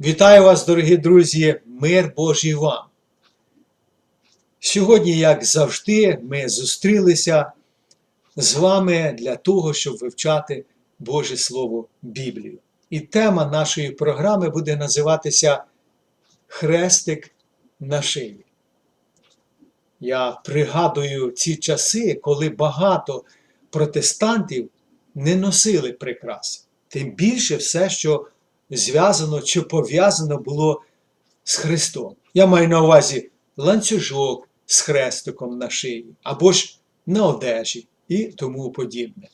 Вітаю вас, дорогі друзі, мир Божий вам. Сьогодні, як завжди, ми зустрілися з вами для того, щоб вивчати Боже Слово Біблію. І тема нашої програми буде називатися Хрестик на шиї. Я пригадую ці часи, коли багато протестантів не носили прикраси. Тим більше все, що зв'язано чи пов'язано було з Христом. Я маю на увазі ланцюжок з хрестиком на шиї, або ж на одежі і тому подібне.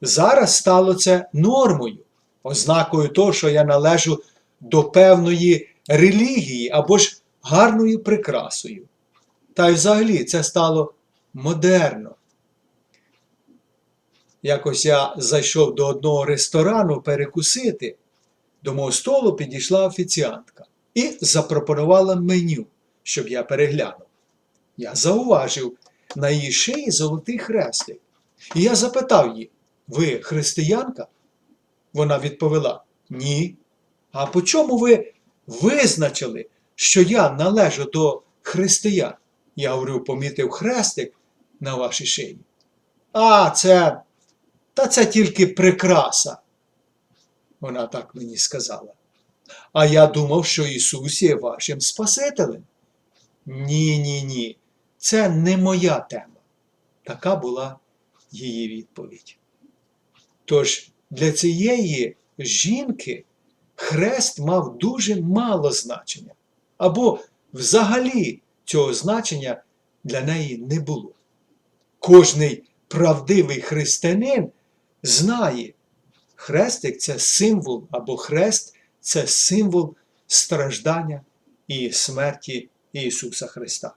Зараз стало це нормою, ознакою того, що я належу до певної релігії або ж гарною прикрасою. Та й взагалі це стало модерно. Якось я зайшов до одного ресторану перекусити. До мого столу підійшла офіціантка і запропонувала меню, щоб я переглянув. Я зауважив на її шиї золотий хрестик. І я запитав її: ви християнка? Вона відповіла: Ні. А по чому ви визначили, що я належу до християн? Я говорю, помітив хрестик на вашій шиї. А, це. Та це тільки прикраса. Вона так мені сказала. А я думав, що Ісус є вашим Спасителем. Ні, ні, ні. Це не моя тема. Така була її відповідь. Тож для цієї жінки хрест мав дуже мало значення. Або взагалі цього значення для неї не було. Кожний правдивий християнин знає, хрестик це символ, або хрест це символ страждання і смерті Ісуса Христа.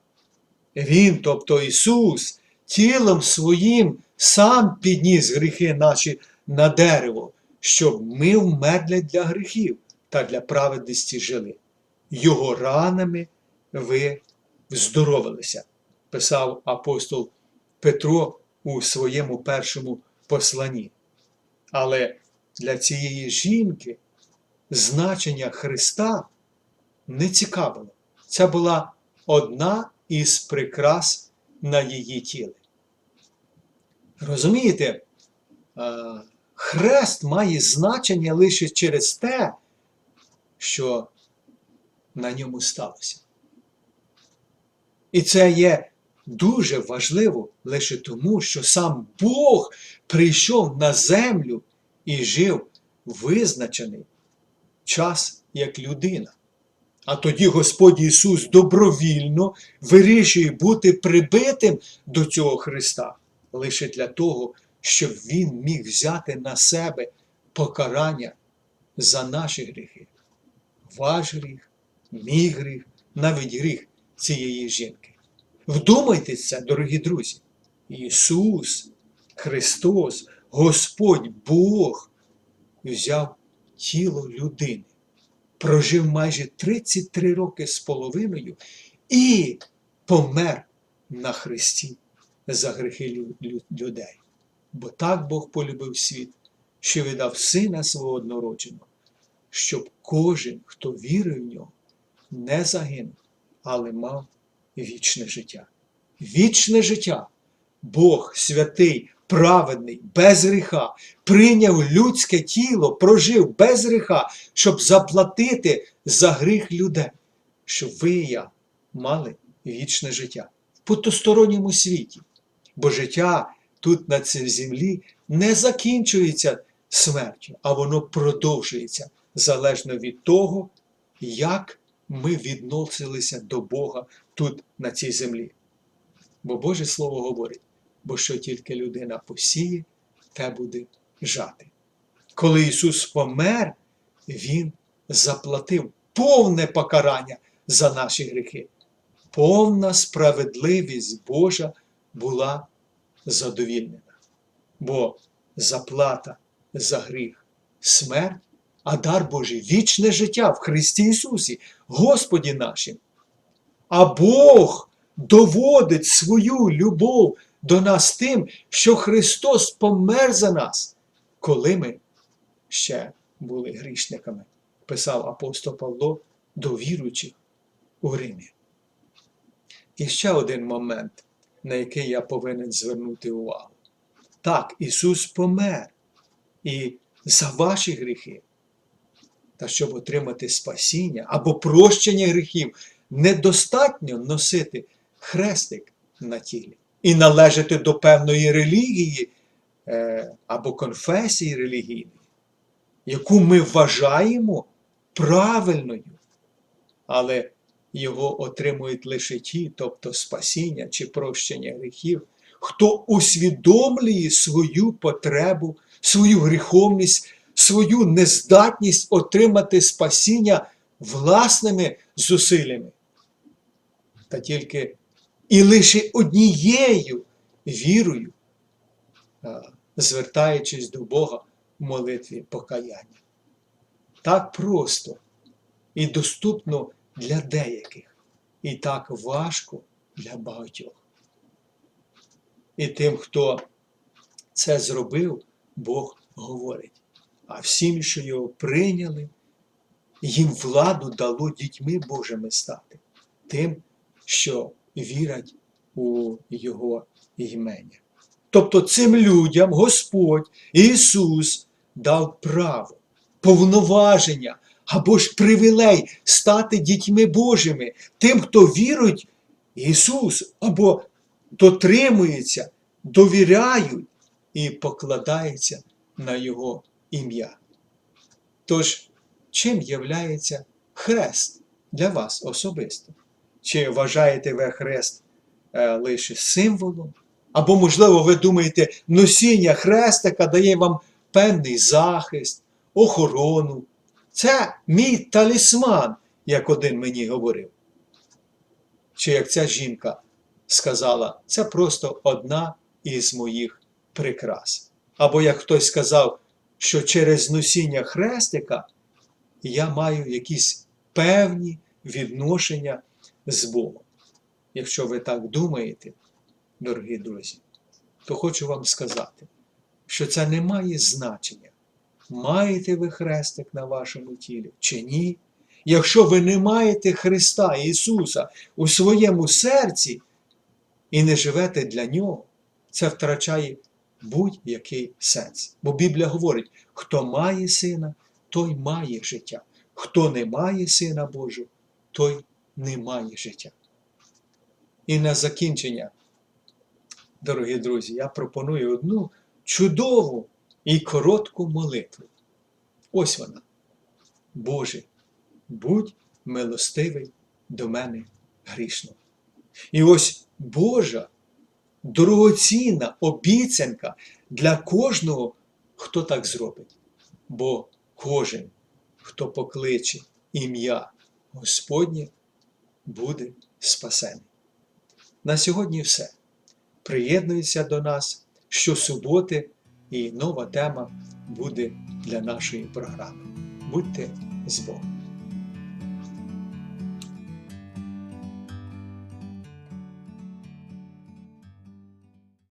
Він, тобто Ісус, тілом своїм сам підніс гріхи наші на дерево, щоб ми вмерли для гріхів та для праведності жили. Його ранами ви здоровилися, писав апостол Петро у своєму першому посланні. Але для цієї жінки значення Христа не цікавило. Це була одна із прикрас на її тілі. Розумієте, хрест має значення лише через те, що на ньому сталося. І це є дуже важливо лише тому, що сам Бог прийшов на землю і жив визначений час як людина. А тоді Господь Ісус добровільно вирішує бути прибитим до цього Христа лише для того, щоб Він міг взяти на себе покарання за наші гріхи. Ваш гріх, мій гріх, навіть гріх цієї жінки. Вдумайтеся, дорогі друзі, Ісус, Христос, Господь Бог взяв тіло людини, прожив майже 33 роки з половиною і помер на Христі за гріхи людей. Бо так Бог полюбив світ, що видав Сина свого однородженого, щоб кожен, хто вірив в нього, не загинув, але мав вічне життя. Вічне життя. Бог святий, праведний, без гріха, прийняв людське тіло, прожив без гріха, щоб заплатити за гріх людей, щоб ви і я мали вічне життя в потусторонньому світі. Бо життя тут на цій землі не закінчується смертю, а воно продовжується залежно від того, як ми відносилися до Бога тут на цій землі. Бо Боже Слово говорить, бо що тільки людина посіє, те буде жати. Коли Ісус помер, Він заплатив повне покарання за наші гріхи. Повна справедливість Божа була задовільнена. Бо заплата за гріх смерть, а дар Божий вічне життя в Христі Ісусі, Господі нашим. А Бог доводить свою любов до нас тим, що Христос помер за нас, коли ми ще були грішниками. писав апостол Павло до віруючих у Римі. І ще один момент, на який я повинен звернути увагу. Так, Ісус помер і за ваші гріхи. Та щоб отримати спасіння або прощення гріхів, недостатньо носити хрестик на тілі і належати до певної релігії е, або конфесії релігійної, яку ми вважаємо правильною, але його отримують лише ті, тобто спасіння чи прощення гріхів, хто усвідомлює свою потребу, свою гріховність, свою нездатність отримати спасіння власними зусиллями. Та тільки і лише однією вірою, звертаючись до Бога в молитві покаяння. Так просто і доступно для деяких, і так важко для багатьох. І тим, хто це зробив, Бог говорить. А всім, що його прийняли, їм владу дало дітьми Божими стати, тим, що вірять у Його імення. Тобто цим людям Господь Ісус дав право, повноваження або ж привілей стати дітьми Божими, тим, хто вірують Ісус, або дотримується, довіряють і покладаються на Його ім'я. Тож, чим являється хрест для вас особисто? Чи вважаєте ви хрест е, лише символом? Або, можливо, ви думаєте, носіння хрестика дає вам певний захист, охорону. Це мій талісман, як один мені говорив. Чи як ця жінка сказала, це просто одна із моїх прикрас. Або як хтось сказав, що через носіння хрестика я маю якісь певні відношення з Богом. Якщо ви так думаєте, дорогі друзі, то хочу вам сказати, що це не має значення, маєте ви хрестик на вашому тілі чи ні. Якщо ви не маєте Христа Ісуса у своєму серці і не живете для Нього, це втрачає будь-який сенс. Бо Біблія говорить, хто має сина, той має життя. Хто не має Сина Божого, той не має життя. І на закінчення, дорогі друзі, я пропоную одну чудову і коротку молитву. Ось вона. Боже, будь милостивий до мене грішного. І ось Божа дорогоцінна обіцянка для кожного, хто так зробить. Бо кожен, хто покличе ім'я Господнє, буде спасений. На сьогодні все. Приєднуйся до нас щосуботи, і нова тема буде для нашої програми. Будьте з Богом!